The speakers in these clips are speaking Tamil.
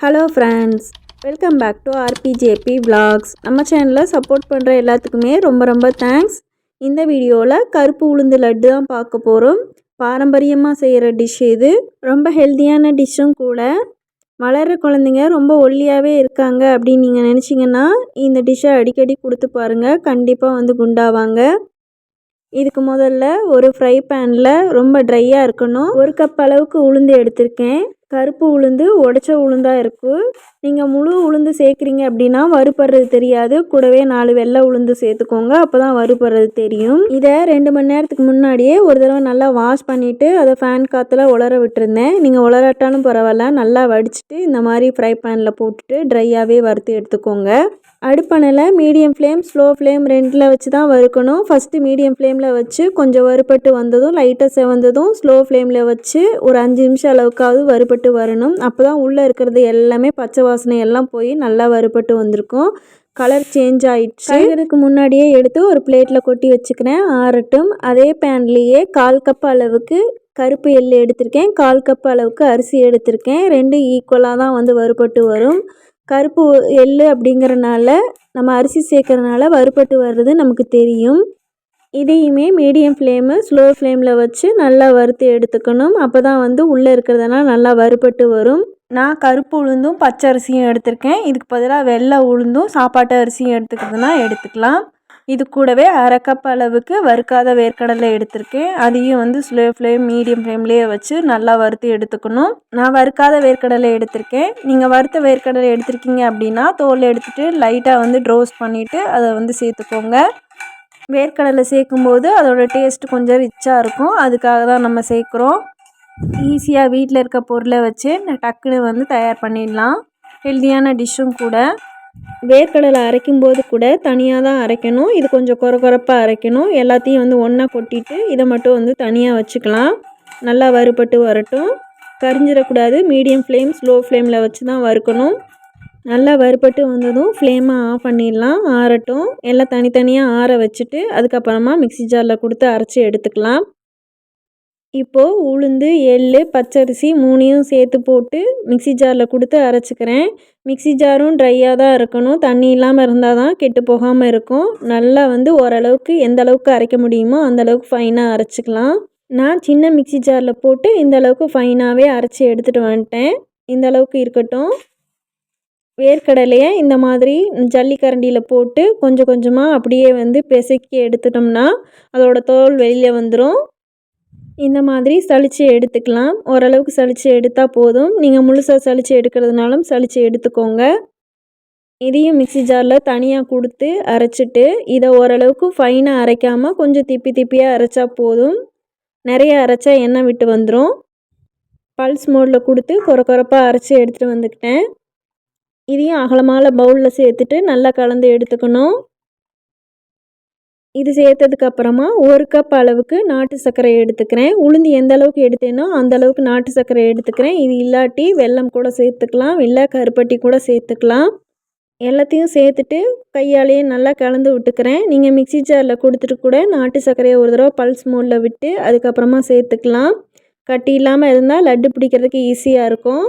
Hello friends welcome back to RPJP vlogs நம்ம சேனலில் சப்போர்ட் பண்ணுற எல்லாத்துக்குமே ரொம்ப ரொம்ப தேங்க்ஸ் இந்த வீடியோவில் கருப்பு உளுந்து லட்டு தான் பார்க்க போகிறோம் பாரம்பரியமாக செய்கிற டிஷ் இது. ரொம்ப ஹெல்த்தியான டிஷ்ஷும் கூட. வளர்கிற குழந்தைங்க ரொம்ப ஒல்லியாகவே இருக்காங்க அப்படின்னு நீங்கள் நினச்சிங்கன்னா இந்த டிஷ்ஷை அடிக்கடி கொடுத்து பாருங்கள் கண்டிப்பாக வந்து குண்டாவாங்க. இதுக்கு முதல்ல ஒரு ஃப்ரை பேனில் ரொம்ப ட்ரையாக இருக்கணும். ஒரு கப் அளவுக்கு உளுந்து எடுத்திருக்கேன். கருப்பு உளுந்து உடச்ச உளுந்தாக இருக்குது நீங்கள் முழு உளுந்து சேர்க்குறீங்க அப்படின்னா வறுபடுறது தெரியாது. கூடவே நாலு வெள்ளை உளுந்து சேர்த்துக்கோங்க. அப்போ தான் வறுபடுறது தெரியும். இதை ரெண்டு மணி நேரத்துக்கு முன்னாடியே ஒரு தடவை நல்லா வாஷ் பண்ணிவிட்டு அதை ஃபேன் காற்றுல உலர விட்டுருந்தேன். நீங்கள் உலராட்டாலும் பரவாயில்ல. நல்லா வடிச்சிட்டு இந்த மாதிரி ஃப்ரை பேனில் போட்டுட்டு ட்ரையாகவே வறுத்து எடுத்துக்கோங்க. அடுப்பணையில் மீடியம் ஃப்ளேம் ஸ்லோ ஃப்ளேம் ரெண்டில் வச்சு தான் வறுக்கணும் ஃபஸ்ட்டு மீடியம் ஃப்ளேமில் வச்சு கொஞ்சம் வறுபட்டு வந்ததும் லைட்டாக செவந்ததும் ஸ்லோ ஃப்ளேமில் வச்சு ஒரு அஞ்சு நிமிஷம் அளவுக்காவது வறுபட்டு வரணும். அப்போ தான் உள்ளே இருக்கிறது எல்லாமே பச்சை வாசனை எல்லாம் போய் நல்லா வறுபட்டு வந்திருக்கும். கலர் சேஞ்ச் ஆயிடுச்சு. இதுக்கு முன்னாடியே எடுத்து ஒரு பிளேட்டில் கொட்டி வச்சுக்கிறேன். ஆறட்டும். அதே பேன்லேயே கால் கப் அளவுக்கு கருப்பு எள் எடுத்திருக்கேன். கால் கப் அளவுக்கு அரிசி எடுத்திருக்கேன். ரெண்டும் ஈக்குவலாக தான் வந்து வறுபட்டு வரும். கருப்பு எள் அப்படிங்கிறனால நம்ம அரிசி சேர்க்கறனால வறுபட்டு வர்றது நமக்கு தெரியும். இதையுமே மீடியம் ஃப்ளேமு ஸ்லோ ஃப்ளேமில் வச்சு நல்லா வறுத்து எடுத்துக்கணும். அப்போ தான் வந்து உள்ளே இருக்கிறதெல்லாம் நல்லா வறுபட்டு வரும். நான் கருப்பு உளுந்தும் பச்சை அரிசியும் எடுத்திருக்கேன். இதுக்கு பதிலாக வெள்ளை உளுந்தும் சாப்பாட்டு அரிசியும் எடுத்துக்கிறதுனா எடுத்துக்கலாம். இது கூடவே அரை கப் அளவுக்கு வறுக்காத வேர்க்கடலை எடுத்திருக்கேன். அதையும் வந்து ஸ்லோ ஃப்ளேம் மீடியம் ஃப்ளேம்லேயே வச்சு நல்லா வறுத்து எடுத்துக்கணும். நான் வறுக்காத வேர்க்கடலை எடுத்திருக்கேன். நீங்கள் வறுத்த வேர்க்கடலை எடுத்திருக்கீங்க அப்படின்னா தோல் எடுத்துகிட்டு லைட்டாக வந்து ட்ரோஸ் பண்ணிவிட்டு அதை வந்து சேர்த்துக்கோங்க. வேர்க்கடலை சேர்க்கும்போது அதோட டேஸ்ட் கொஞ்சம் ரிச்சாக இருக்கும். அதுக்காக தான் நம்ம சேர்க்குறோம். ஈஸியாக வீட்டில் இருக்க பொருளை வச்சு டக்குன்னு வந்து தயார் பண்ணிடலாம். ஹெல்த்தியான டிஷ்ஷும் கூட. வேர்க்கடலை அரைக்கும் போது கூட தனியாக தான் அரைக்கணும். இது கொஞ்சம் குறை குறைப்பாக அரைக்கணும். எல்லாத்தையும் வந்து ஒன்றா கொட்டிட்டு இதை மட்டும் வந்து தனியாக வச்சுக்கலாம். நல்லா வறுபட்டு வரட்டும். கரிஞ்சிடக்கூடாது. மீடியம் ஃப்ளேம் ஸ்லோ ஃப்ளேமில் வச்சு தான் வறுக்கணும். நல்லா வறுபட்டு வந்ததும் ஃப்ளேமை ஆஃப் பண்ணிடலாம். ஆறட்டும். எல்லாம் தனித்தனியாக ஆற வச்சுட்டு அதுக்கப்புறமா மிக்ஸி ஜாரில் கொடுத்து அரைச்சி எடுத்துக்கலாம். இப்போது உளுந்து எள் பச்சரிசி மூணையும் சேர்த்து போட்டு மிக்ஸி ஜாரில் கொடுத்து அரைச்சிக்கிறேன். மிக்ஸி ஜாரும் ட்ரையாக தான் இருக்கணும். தண்ணி இல்லாமல் இருந்தால் தான் கெட்டு போகாமல் இருக்கும். நல்லா வந்து ஓரளவுக்கு எந்த அளவுக்கு அரைக்க முடியுமோ அந்த அளவுக்கு ஃபைனாக அரைச்சிக்கலாம். நான் சின்ன மிக்ஸி ஜாரில் போட்டு இந்த அளவுக்கு ஃபைனாகவே அரைச்சி எடுத்துகிட்டு வந்துட்டேன். இந்த அளவுக்கு இருக்கட்டும். வேர்க்கடலையை இந்த மாதிரி ஜல்லிக்கரண்டியில் போட்டு கொஞ்சம் கொஞ்சமாக அப்படியே வந்து பிசைக்கி எடுத்துட்டோம்னா அதோட தோல் வெளியில் வந்துடும் இந்த மாதிரி சலித்து எடுத்துக்கலாம். ஓரளவுக்கு சளிச்சு எடுத்தால் போதும். நீங்கள் முழுசாக சலித்து எடுக்கிறதுனாலும் சலித்து எடுத்துக்கோங்க. இதையும் மிக்ஸி ஜாரில் தனியாக கொடுத்து அரைச்சிட்டு இதை ஓரளவுக்கு ஃபைனாக அரைக்காமல் கொஞ்சம் திப்பி திப்பியாக அரைச்சா போதும். நிறைய அரைச்சா எண்ணெய் விட்டு வந்துடும் பல்ஸ் மோடில் கொடுத்து குறை குறைப்பாக அரைச்சி எடுத்துகிட்டு வந்துக்கிட்டேன். இதையும் அகலமான பவுலில் சேர்த்துட்டு நல்லா கலந்து எடுத்துக்கணும். இது சேர்த்ததுக்கு அப்புறமா ஒரு கப் அளவுக்கு நாட்டு சர்க்கரை எடுத்துக்கிறேன். உளுந்து எந்த அளவுக்கு எடுத்தேனோ அந்த அளவுக்கு நாட்டு சர்க்கரை எடுத்துக்கிறேன். இது இல்லாட்டி வெல்லம் கூட சேர்த்துக்கலாம். இல்லை கருப்பட்டி கூட சேர்த்துக்கலாம். எல்லாத்தையும் சேர்த்துட்டு கையாலேயே நல்லா கலந்து விட்டுக்கிறேன். நீங்கள் மிக்ஸி ஜாரில் கொடுத்துட்டு கூட நாட்டு சர்க்கரையை ஒரு தடவை பல்ஸ் மோடில் விட்டு அதுக்கப்புறமா சேர்த்துக்கலாம். கட்டி இல்லாமல் இருந்தால் லட்டு பிடிக்கிறதுக்கு ஈஸியாக இருக்கும்.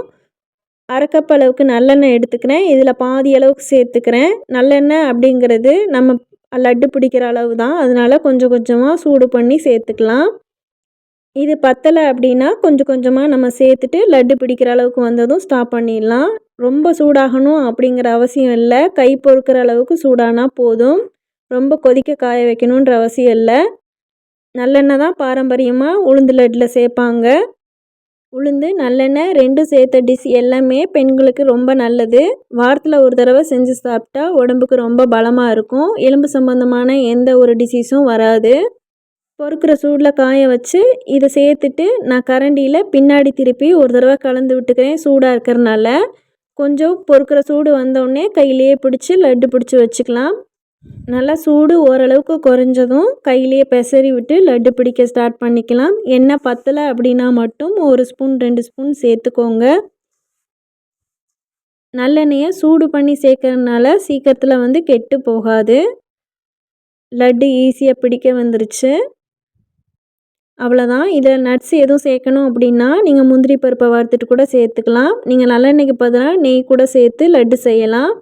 அரை அளவுக்கு நல்லெண்ணெய் எடுத்துக்கிறேன். இதில் பாதி அளவுக்கு சேர்த்துக்கிறேன். நல்லெண்ணெய் அப்படிங்கிறது நம்ம லட்டு பிடிக்கிற அளவு தான். அதனால் கொஞ்சம் கொஞ்சமாக சூடு பண்ணி சேர்த்துக்கலாம். இது பத்தலை அப்படின்னா கொஞ்சம் கொஞ்சமாக நம்ம சேர்த்துட்டு லட்டு பிடிக்கிற அளவுக்கு வந்ததும் ஸ்டாப் பண்ணிடலாம். ரொம்ப சூடாகணும் அப்படிங்கிற அவசியம் இல்லை. கை பொறுக்கிற அளவுக்கு சூடானா போதும். ரொம்ப கொதிக்க காய வைக்கணுன்ற அவசியம் இல்லை. நல்லெண்ணெய் தான் பாரம்பரியமாக உளுந்து லட்டில் சேர்ப்பாங்க. உளுந்து நல்லெண்ணெய் ரெண்டும் சேர்த்த டிஷ் எல்லாமே பெண்களுக்கு ரொம்ப நல்லது. வாரத்தில் ஒரு தடவை செஞ்சு சாப்பிட்டா உடம்புக்கு ரொம்ப பலமாக இருக்கும். எலும்பு சம்மந்தமான எந்த ஒரு டிசீஸும் வராது. பொறுக்கிற சூடில் காய வச்சு இதை சேர்த்துட்டு நான் கரண்டியில் பின்னாடி திருப்பி ஒரு தடவை கலந்து விட்டுக்கிறேன் சூடாக இருக்கிறனால. கொஞ்சம் பொறுக்கிற சூடு வந்தோடனே கையிலேயே பிடிச்சி லட்டு பிடிச்சி வச்சுக்கலாம். நல்லா சூடு ஓரளவுக்கு குறைஞ்சதும் கையிலேயே பெசரி விட்டு லட்டு பிடிக்க ஸ்டார்ட் பண்ணிக்கலாம். எண்ணெய் பத்தலை அப்படின்னா மட்டும் ஒரு ஸ்பூன் ரெண்டு ஸ்பூன் சேர்த்துக்கோங்க. நல்லெண்ணெயை சூடு பண்ணி சேர்க்கறதுனால சீக்கிரத்தில் வந்து கெட்டு போகாது. லட்டு ஈஸியாக பிடிக்க வந்துருச்சு. அவ்வளோதான் இதில் நட்ஸ் எதுவும் சேர்க்கணும் அப்படின்னா நீங்கள் முந்திரி பருப்பை வறுத்துட்டு கூட சேர்த்துக்கலாம். நீங்கள் நல்லெண்ணெய்க்கு பதிலாக நெய் கூட சேர்த்து லட்டு செய்யலாம்.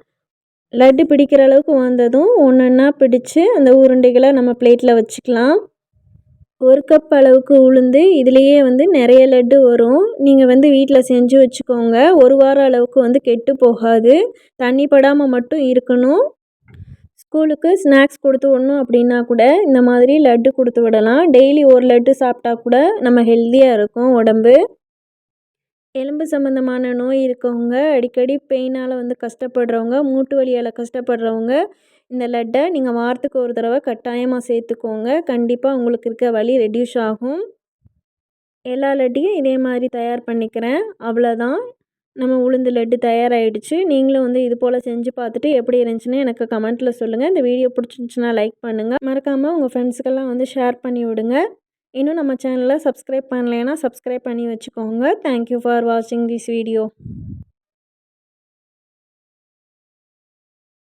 லட்டு பிடிக்கிற அளவுக்கு வந்ததும் ஒன்று ஒன்றா பிடிச்சு அந்த உருண்டைகளை நம்ம பிளேட்டில் வச்சுக்கலாம். ஒரு கப் அளவுக்கு உளுந்து இதுலேயே வந்து நிறைய லட்டு வரும். நீங்கள் வந்து வீட்டில் செஞ்சு வச்சுக்கோங்க. ஒரு வாரம் அளவுக்கு வந்து கெட்டு போகாது. தண்ணி படாமல் மட்டும் இருக்கணும். ஸ்கூலுக்கு ஸ்நாக்ஸ் கொடுத்து விடணும் அப்படின்னா கூட இந்த மாதிரி லட்டு கொடுத்து விடலாம். டெய்லி ஒரு லட்டு சாப்பிட்டா கூட நம்ம ஹெல்த்தியாக இருக்கும் உடம்பு. எலும்பு சம்மந்தமான நோய் இருக்கவங்க அடிக்கடி பெயினால் வந்து கஷ்டப்படுறவங்க மூட்டு வலியால் கஷ்டப்படுறவங்க இந்த லட்டை நீங்கள் வாரத்துக்கு ஒரு தடவை கட்டாயமாக சேர்த்துக்கோங்க. கண்டிப்பாக உங்களுக்கு இருக்க வலி ரெடியூஸ் ஆகும். எல்லா லட்டையும் இதே மாதிரி தயார் பண்ணிக்கிறேன். அவ்வளோதான் நம்ம உளுந்து லட்டு தயாராகிடுச்சு நீங்களும் வந்து இது போல் செஞ்சு பார்த்துட்டு எப்படி இருந்துச்சுன்னு எனக்கு கமெண்ட்டில் சொல்லுங்கள் இந்த வீடியோ பிடிச்சிருந்துச்சுன்னா லைக் பண்ணுங்கள் மறக்காமல் உங்கள் ஃப்ரெண்ட்ஸுக்கெல்லாம் வந்து ஷேர் பண்ணி விடுங்க. இன்னும் நம்ம சேனலை சப்ஸ்கிரைப் பண்ணலைன்னா சப்ஸ்கிரைப் பண்ணி வச்சுக்கோங்க. தேங்க்யூ ஃபார் வாட்சிங் திஸ் வீடியோ